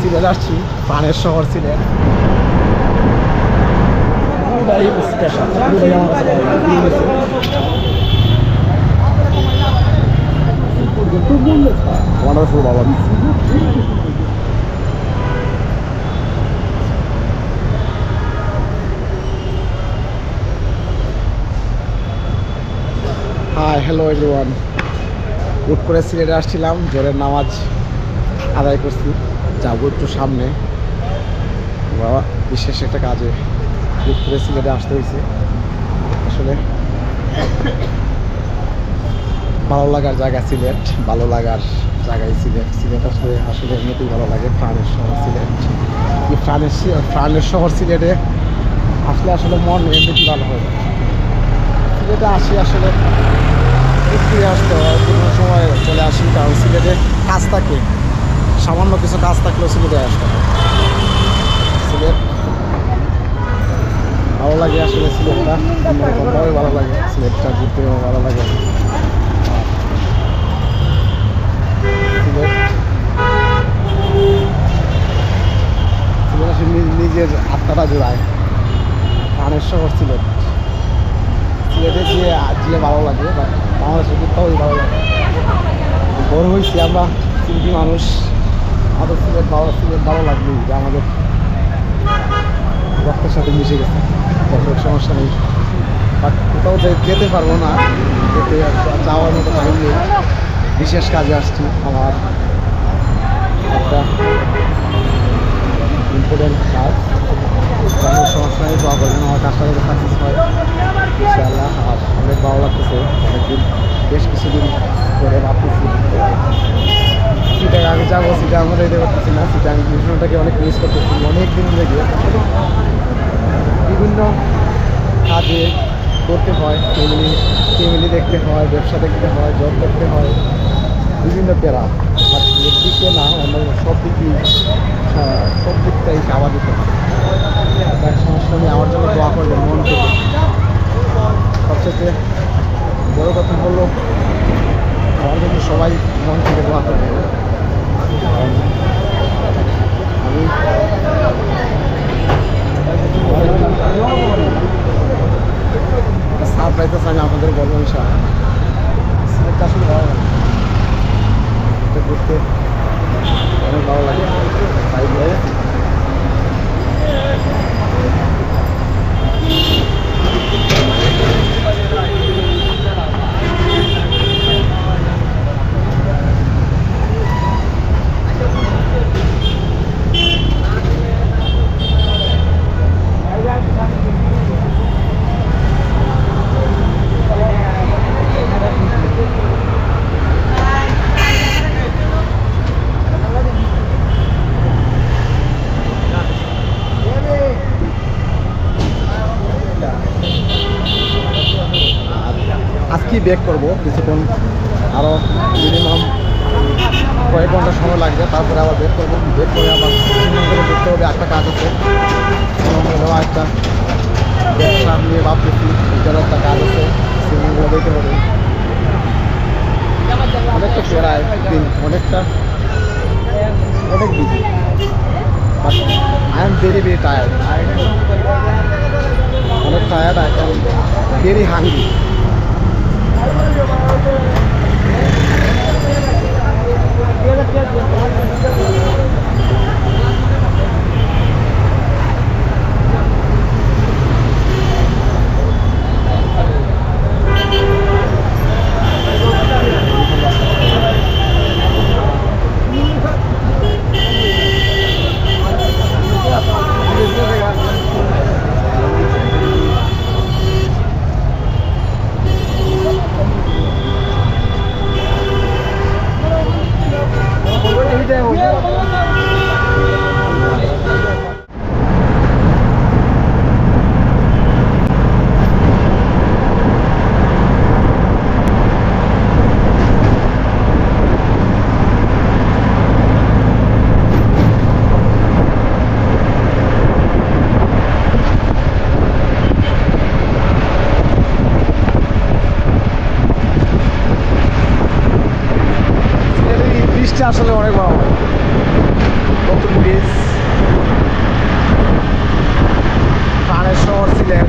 সিলেট আসছি প্রাণের শহর সিলেট স্পেশাল ভালো লাগছে হাই হ্যালো এভরিওয়ান উট করে সিলেটে আসছিলাম জোরের নামাজ আদায় করছি। যাব একটু সামনে। বাবা, বিশেষ একটা কাজে উট সিলেটে আসতে হয়েছে। আসলে ভালো লাগার জায়গা সিলেট, ভালো লাগার জায়গায় সিলেট। সিলেট আসলে আসলে এমনিতেই ভালো লাগে, প্রাণের শহর সিলেট। এই প্রাণের প্রাণের শহর সিলেটে আসলে আসলে মন এমনিতেই ভালো হয়। সিলেটে আসি আসলে, একটু আসতে হয়, কোনো সময় চলে আসি, কারণ সিলেটে কাজ থাকে। সামান্য কিছু কাজ থাকলেও সিলেটে আসতে সিলেট ভালো লাগে আসলে সিলেটটা। অন্যরকমভাবে ভালো লাগে। সিলেটটা ঘুরতেও ভালো লাগে। নিজের আত্মাটা জোড়ায়। প্রাণের শহর সিলেট। সিলেটে গিয়ে গিয়ে ভালো লাগে বা বাংলাদেশে ঘুরতেও ভালো লাগে। বড় হয়েছি আমরা মানুষ। আমাদের সিলেট ভালো সিলেট ভালো লাগবে যে আমাদের রক্তের সাথে মিশে গেছে। সমস্যা নেই। বাট কোথাও যেতে পারব না, যেতে যাওয়ার মতো টাইম নেই। বিশেষ কাজে আসছি আমার একটা ইম্পর্টেন্ট কাজ। সমস্যা নেই করবেন। আমার কাজটা যাতে সাকসেস হয়। ভালো লাগতেছে। অনেকদিন বেশ কিছুদিন ধরে ভাবতেছি সিটাকে আমি যাব সিটা আমরা যেতে পারতেছি না, সিটা মিশনটাকে অনেক মিস করতেছি, অনেক দিন ধরে গিয়ে বিভিন্ন কাজে করতে হয় ফ্যামিলি ফ্যামিলি দেখতে হয়, ব্যবসা দেখতে হয় জব দেখতে হয়, বিভিন্ন প্যারা বাট দিকে না, অন্য সব দিকই সব দিকটাই চাওয়া দিতে হয়। সমস্যা নেই আমার জন্য দোয়া করবেন, মন থেকে। সবচেয়ে বড় কথা হলো, আমার জন্য সবাই মন থেকে দোয়া করবে। আমি সারপ্রাইজ আমি আপনাদের বলব ইনশাআল্লাহ। সিলেটটা আসলে ভালো লাগে ঘুরতে অনেক ভালো লাগে। ব্যাক করব কিছুক্ষণ। আরও মিনিমাম কয়েক ঘণ্টা সময় লাগবে, তারপরে আবার ব্যাক করব। ব্যাক করে আবার দেখতে হবে একটা কাজ আছে। একটা ব্যবসা নিয়ে ভাবতেছি এটারও একটা কাজ আছে শ্রীমঙ্গলে দেখতে হবে। অনেকটা প্রায় দিন অনেকটা, অনেক busy I am very very tired অনেক tired I am very hungry Thank you. পাওয়া হয় নতুন ব্রিজ প্রাণের শহর সিলেট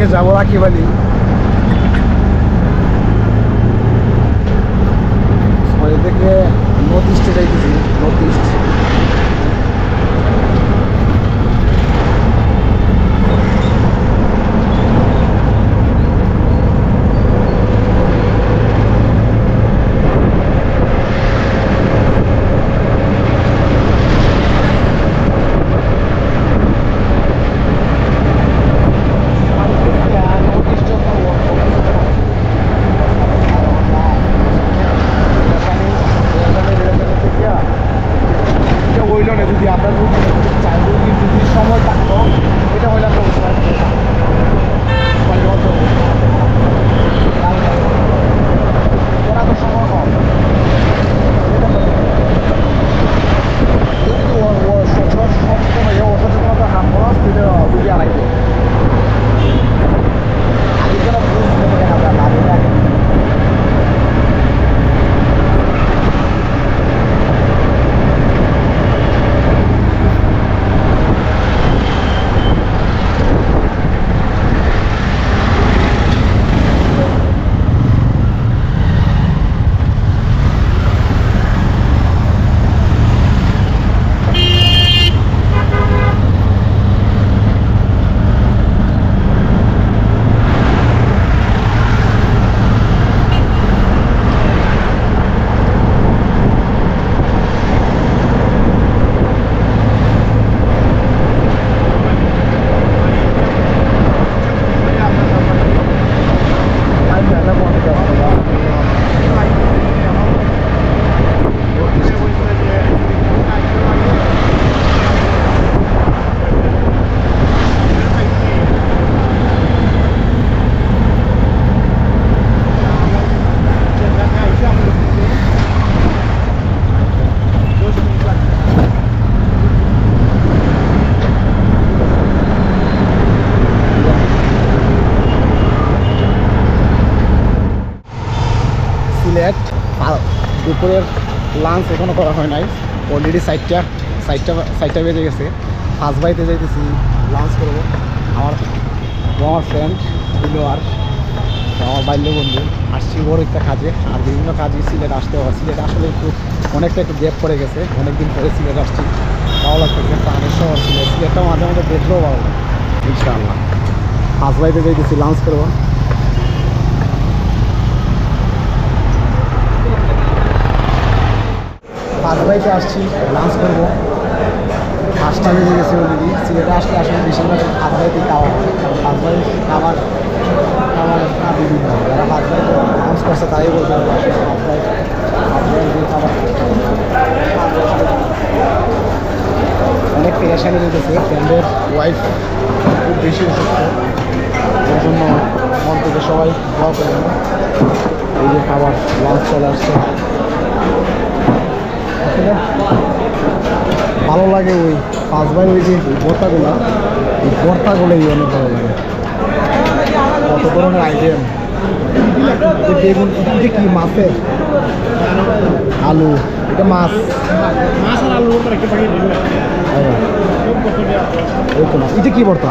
থেকে যাব রাখি বালি সকাল থেকে নর্থ ইস্টে যাইতেছি নর্থ ইস্ট দুপুরের লাঞ্চ এখনও করা হয় নাই। অলরেডি সাইডটা সাইডটা সাইডটা বেজে গেছে। ফার্স্ট বাইতে যাইতেছি লাঞ্চ করব। আমার আমার ফ্রেন্ড আর আমার বাল্য বন্ধু। আসছি বড় একটা কাজে, আর বিভিন্ন কাজে সিলেট আসতে হয়। সিলেট আসলে একটু, অনেকটা একটু গ্যাপ পড়ে গেছে। অনেকদিন পরে সিলেট আসছি। ভালো লাগতেছে প্রাণের শহর সিলেট। সিলেটটা মাঝে মাঝে দেখলেও ভালো ইনশাআল্লাহ। ফার্স্ট বাইতে যাইতেছি লাঞ্চ করব। পাঁচ বাইতে আসছি লাঞ্চ করব। পাঁচটা বেজে গেছে অলরেডি সিলেটে আসলে আসলে বেশিরভাগ পাঁচ বাইতে খাওয়া হয়। কারণ পাঁচ বাই খাবার খাবার বিভিন্ন। যারা পাঁচ বাইতে লাঞ্চ করছে তাই বলতে হবে আসলে পাঁচ বাই পাঁচ বাই যে খাবার অনেক পেরেশানি রয়েছে। ফ্রেন্ডের ওয়াইফ খুব বেশি অসুস্থ। ওর জন্য মন থেকে সবাই দোয়া করবেন। এই যে খাবার লাঞ্চ চলে আসছে। ভালো লাগে ওই পাঁচবার ওই যে ভর্তাগুলা ওই ভর্তাগুলোই অনেক ভালো লাগে কত ধরনের আইটেম বেগুন এটা কি মাছের আলু এটা মাছ মাছ আর আচ্ছা। না এটা কি ভর্তা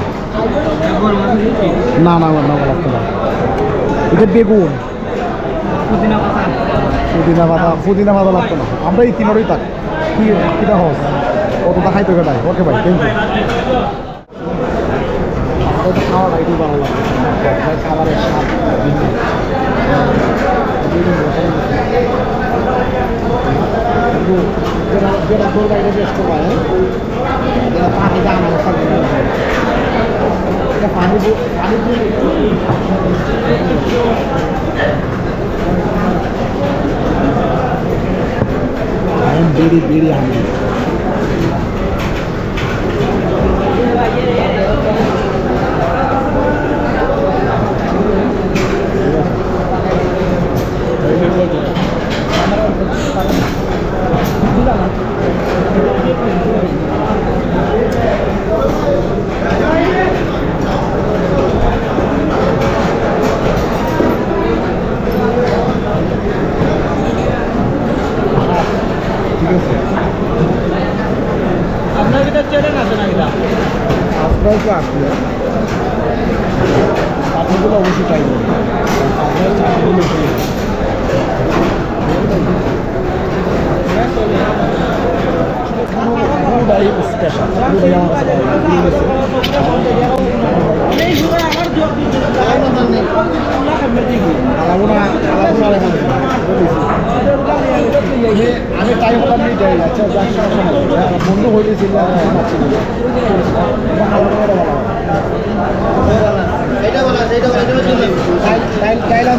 না না না না না এটা বেগুন পুদিনা পাতা পুদিনা পাতা লাগতো না। আমরা এই তিনটাই থাক কি, কিটা হস কতটা খাইতে কেটাই ওকে ভাই থ্যাংক ইউ তো খাওয়ার আইডি ভালো লাগে। ভাই খাবারের স্বাদ। যারা যারা দোর বাইরে বেশ যারা পানি দাম পানি পানি and Biri Biri Ahmed.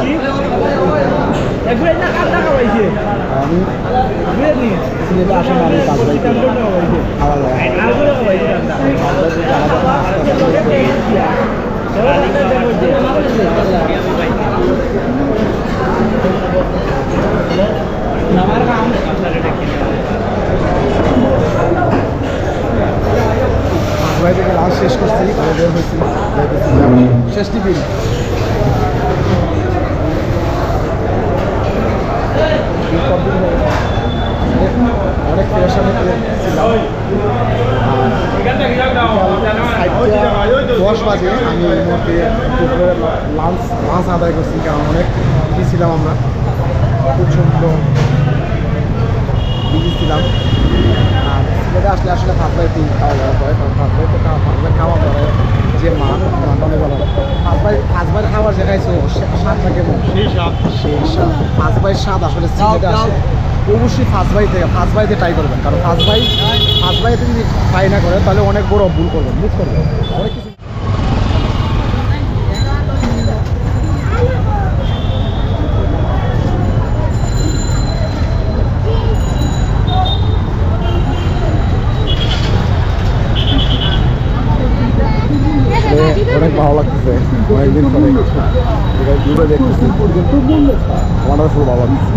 আস্তে আমার কাম পাঁচ থেকে লাস্ট। শেষ টিফিন অনেক প্রেশারে ছিলাম দশ বাজে আমি এই মুহূর্তে দুপুরে লাঞ্চ লাঞ্চ আদায় করছি কারণ অনেক বিজি ছিলাম আমরা প্রচণ্ড বিজি ছিলাম আর সিলেটে আসলে আসলে ভাত বাই তিন খাওয়া দাওয়া করে কারণ ভাত খাওয়া ভাত খাওয়া পরে যে মা অনেক ভালো পাঁচ বাই পাঁচ বাই খাবার যে খাইছো স্বাদটা কেমন সেই সব সেই স্বাদ পাঁচ বাই স্বাদ আসলে সিলেটে আসে অবশ্যই ফার্স্ট বাই থেকে ফার্স্ট বাইতে ট্রাই করবেন। কারণ ফার্স্ট বাই ফার্স্ট বাইতে যদি ট্রাই না করেন তাহলে অনেক বড় ভুল করবেন। মিস করবেন অনেক কিছু আসলে অনেক ভালো লাগতেছে অনেকদিন করে দূরে দেখতেছি আমার খুব ভালো লাগছে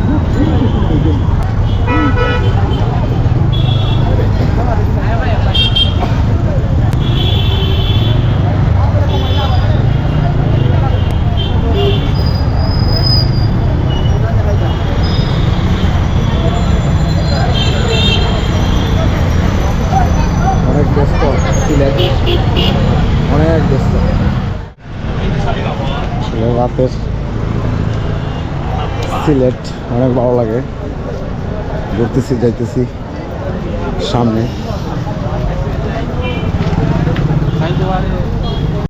অনেক ব্যস্ত সিলেট অনেক ব্যস্ত আসলে রাতের সিলেট অনেক ভালো লাগে। ঘুরতেছি যাইতেছি সামনে।